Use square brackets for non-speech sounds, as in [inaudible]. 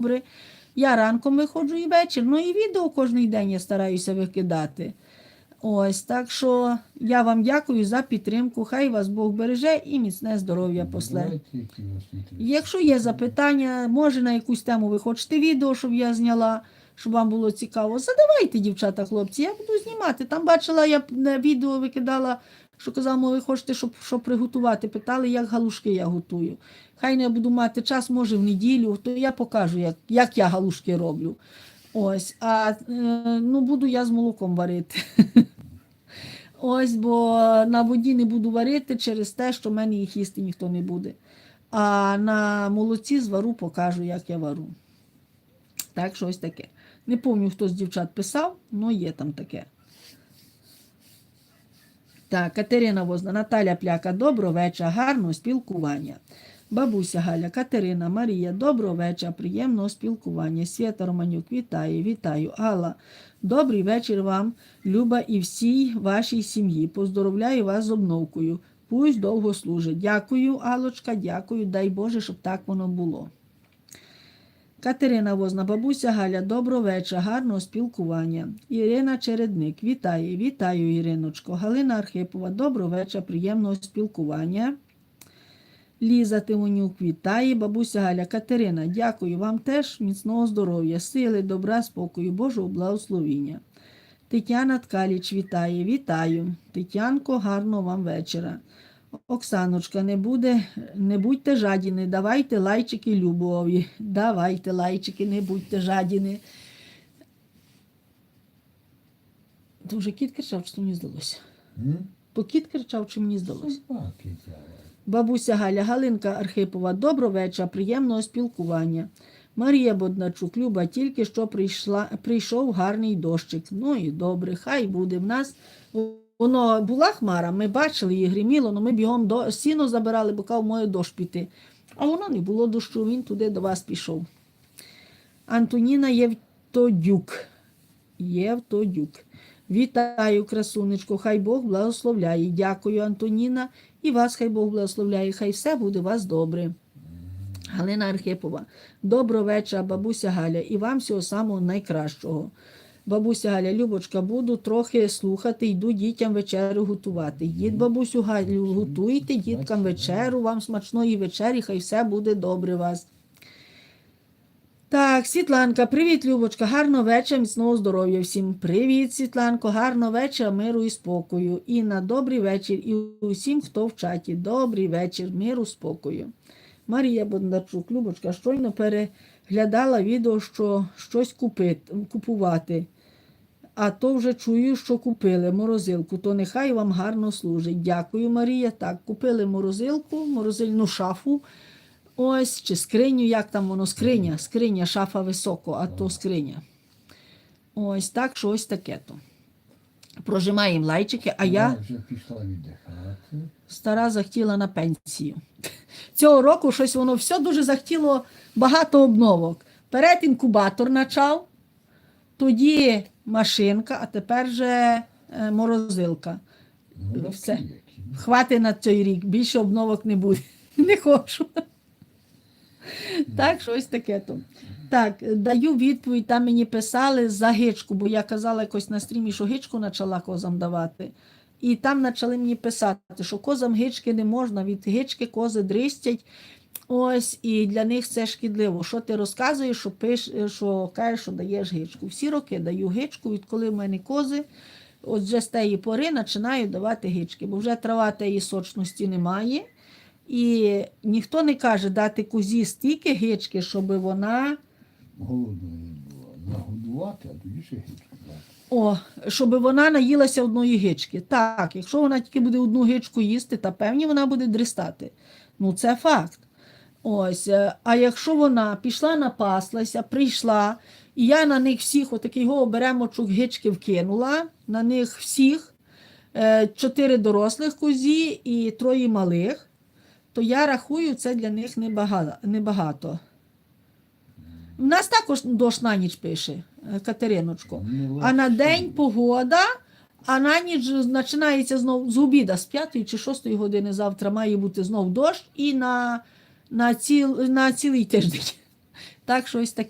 добре. Я ранком виходжу і вечір, ну і відео кожен день я стараюся викидати. Ось, так що я вам дякую за підтримку. Хай вас Бог береже і міцне здоров'я после. Якщо є запитання, може на якусь тему ви хочете відео, щоб я зняла, щоб вам було цікаво, задавайте, дівчата, хлопці, я буду знімати. Там бачила, я відео викидала, що казала, «Мо, ви хочете, щоб, щоб приготувати. Питали, як галушки я готую. Хай не буду мати час, може в неділю, то я покажу, як, як я галушки роблю. Ось, а е, ну, буду я з молоком варити. [laughs] Ось, бо на воді не буду варити через те, що в мене їх їсти ніхто не буде. А на молоці звару, покажу, як я вару. Так, щось таке. Не пам'ятаю, хто з дівчат писав, але є там таке. Так, Катерина Возна, Наталя Пляка, доброго вечора, гарного спілкування. Бабуся Галя, Катерина, Марія, доброго вечора, приємного спілкування. Свята Романюк, вітаю, вітаю. Алла, добрий вечір вам, Люба і всій вашій сім'ї. Поздоровляю вас з обновкою. Пусть довго служить. Дякую, Алочка, дякую. Дай Боже, щоб так воно було. Катерина Возна, бабуся Галя, доброго вечора, гарного спілкування. Ірина Чередник, вітаю, вітаю, Іриночко. Галина Архипова, доброго вечора, приємного спілкування. Ліза Тимонюк, вітає, бабуся Галя, Катерина, дякую вам теж міцного здоров'я, сили, добра, спокою, Божого благословіння. Тетяна Ткаліч вітає, вітаю. Тетянко, гарного вам вечора. Оксаночка, не буде, не будьте жадіни, давайте лайчики любові. Давайте лайчики, не будьте жадіни. То вже кіт кричав, чи мені здалося? М? То кіт кричав, чи мені здалося? Собаки. Бабуся Галя Галинка Архипова, доброго вечора, приємного спілкування. Марія Бодначук, Люба, тільки що прийшла, прийшов гарний дощик. Ну і добре, хай буде в нас. Воно була хмара, ми бачили її гриміло, але ми бігом до сіно забирали, бо кав моє дощ піти. А воно не було дощу, він туди до вас пішов. Антоніна Євтодюк. Євтодюк. Вітаю, красунечко, хай Бог благословляє. Дякую, Антоніна. І вас хай Бог благословляє, хай все буде у вас добре. Галина Архипова. Доброго вечора, бабуся Галя, і вам всього самого найкращого. Бабуся Галя, Любочка, буду трохи слухати, йду дітям вечерю готувати. Їдь, бабусю Галю, готуйте діткам вечерю, вам смачної вечері, хай все буде добре вас. Так, Світланка, привіт, Любочка, гарного вечора, міцного здоров'я всім. Привіт, Світланко, гарного вечора, миру і спокою. І на добрий вечір, і усім, хто в чаті. Добрий вечір, миру, спокою. Марія Бондарчук, Любочка, щойно переглядала відео, що щось купити, купувати. А то вже чую, що купили морозилку, то нехай вам гарно служить. Дякую, Марія. Так, купили морозилку, морозильну шафу. Ось, чи скриню, як там воно, скриня, скриня, шафа високо, а то скриня. Ось так, що ось таке то. Прожимаємо лайчики, а я вже пішла віддихати. стара захотіла на пенсію. Цього року щось воно все дуже захотіло багато обновок. Перед інкубатор почав, тоді машинка, а тепер же е, морозилка. Ну, Все. які які. На цей рік, більше обновок не буде. [laughs] Не хочу. Так, щось таке то. Так, даю відповідь, там мені писали за гичку, бо я казала якось на стрімі, що гичку почала козам давати. І там почали мені писати, що козам гички не можна, від гички кози дристять. Ось, і для них це шкідливо. Що ти розказуєш, що пиш, що кажеш, що даєш гичку. Всі роки даю гичку, відколи в мене кози, от вже з тієї пори починаю давати гички, бо вже трава тієї сочності немає. І ніхто не каже дати козі стільки гички, щоб вона, Голодною була. Нагодувати, а тоді ще дати. о, щоб вона наїлася одної гички. Так, якщо вона тільки буде одну гичку їсти, та певні вона буде дрістати. Ну, це факт. Ось, е, а якщо вона пішла напаслася, прийшла, і я на них всіх, отакий го беремочок гички вкинула, на них всіх е, чотири дорослих козі і троє малих, то я рахую, це для них небагато. У нас також дощ на ніч пише, е, Катериночко. Ну, А на день погода, а на ніч починається знову з обіда, з 5 чи 6 години завтра має бути знов дощ і на, на, ціл, на цілий тиждень. Так, щось таке.